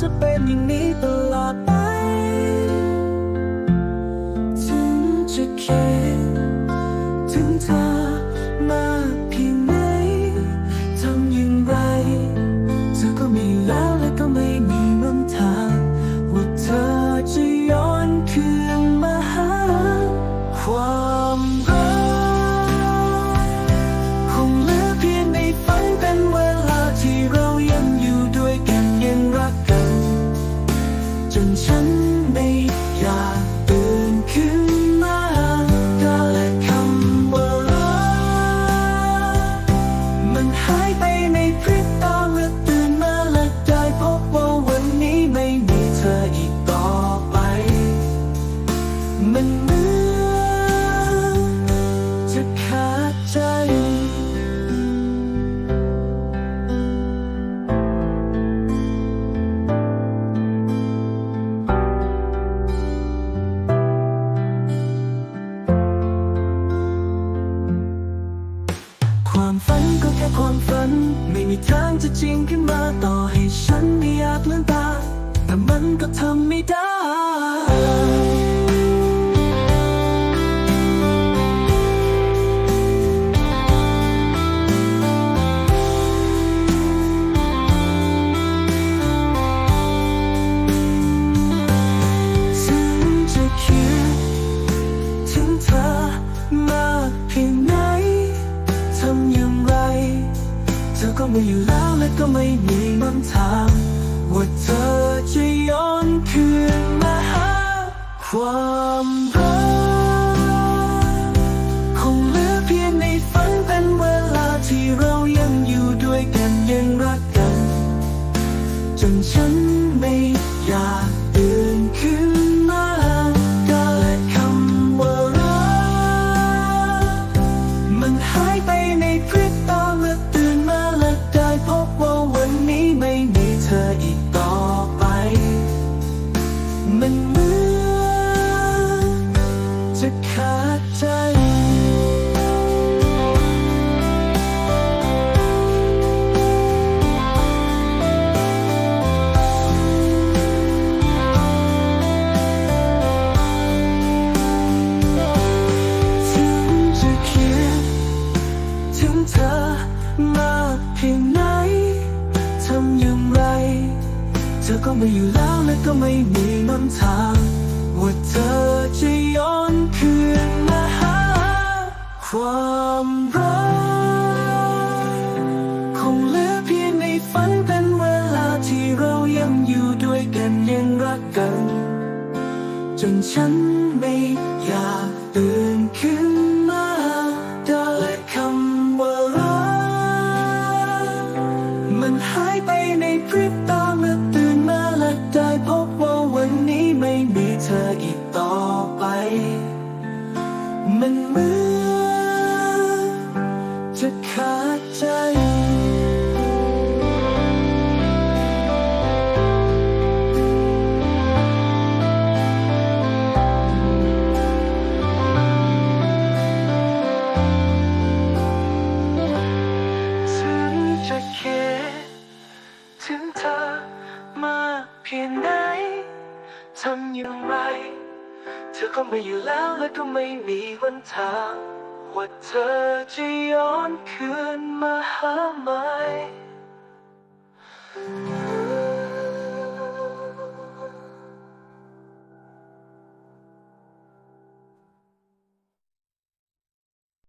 จะเป็นอย่างนี้ตลอด ใจความฝันก็แค่ความฝัน ไม่มีทางจะจริงขึ้นมาต่อให้ฉันไม่อยากเลือนตา แต่มันก็ทำไม่ได้ ไม่อยู่แล้วและก็ไม่มีมันทางว่าเธอจะย้อนคืนมาหาความรักคงเหลือเพียงในฝันเป็นเวลาที่เรายังอยู่ด้วยกันยังรักกัน จนฉัน เธอมากเพียงไหนทำอย่างไร เธอก็ไม่อยู่แล้วและก็ไม่มีนนทางว่าเธอจะย้อนคืนมาหาความรักคงเหลือเพียงในฝันเป็นเวลาที่เรายังอยู่ด้วยกันยังรักกัน จนฉันไม่อยากตื่นขึ้น มันหายไปในพริบตาเมื่อตื่นมาและได้พบว่าวันนี้ไม่มีเธออีกต่อไป มันเหมือ เธอมากเพียงไหนทำอย่างไร เธอก็ไม่อยู่แล้วและก็ไม่มีวันทางว่าเธอจะย้อนคืนมาหาไหม